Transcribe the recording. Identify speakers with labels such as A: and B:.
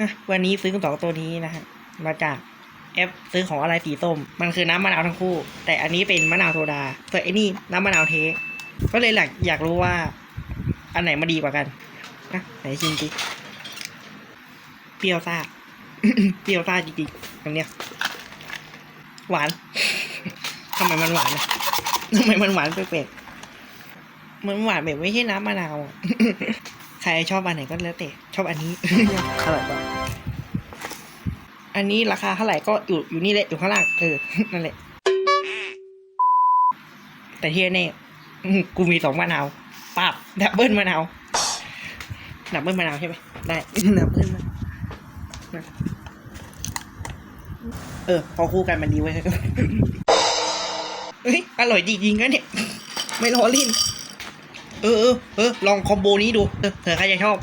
A: อะวันนี้ซื้อสองตัวนี้นะฮะมาจากแอปซื้อของอะไรสีส้ม มันคือน้ำมะนาวทั้งคู่ แต่อันนี้เป็นมะนาวโซดาส่วนไอ้นี่น้ำมะนาวเทสก็เลยอยากอยากรู้ว่า อันไหนมาดีกว่ากันนะไหนชิมดิเปรี้ยวซ่าเปรี้ยวซ่าจริงๆอันเนี้ย หวานทำไมมันหวานนะทำไมมันหวานแปลกๆมันหวานแบบไม่ใช่น้ำมะนาว ใครชอบอันไหนก็แล้วแต่ชอบอันนี้อร่อยกว่าอันนี้ราคาเท่าไหร่ก็อยู่อยู่นี่แหละอยู่ข้างล่างเออนั่นแหละ แต่ที่แน่ๆอื้อกูมีสองมะนาวปับดับเบิลมะนาวดับเบิลมะนาวใช่ไหมได้ดับเบิลมะนาวเออ พอคู่กันมันดีเว้ยเฮ้ยอร่อยจริงๆนะเนี่ย ไม่ล้อเล่น เออเออเออลองคอมโบนี้ดูเออเผื่อใครจะชอบ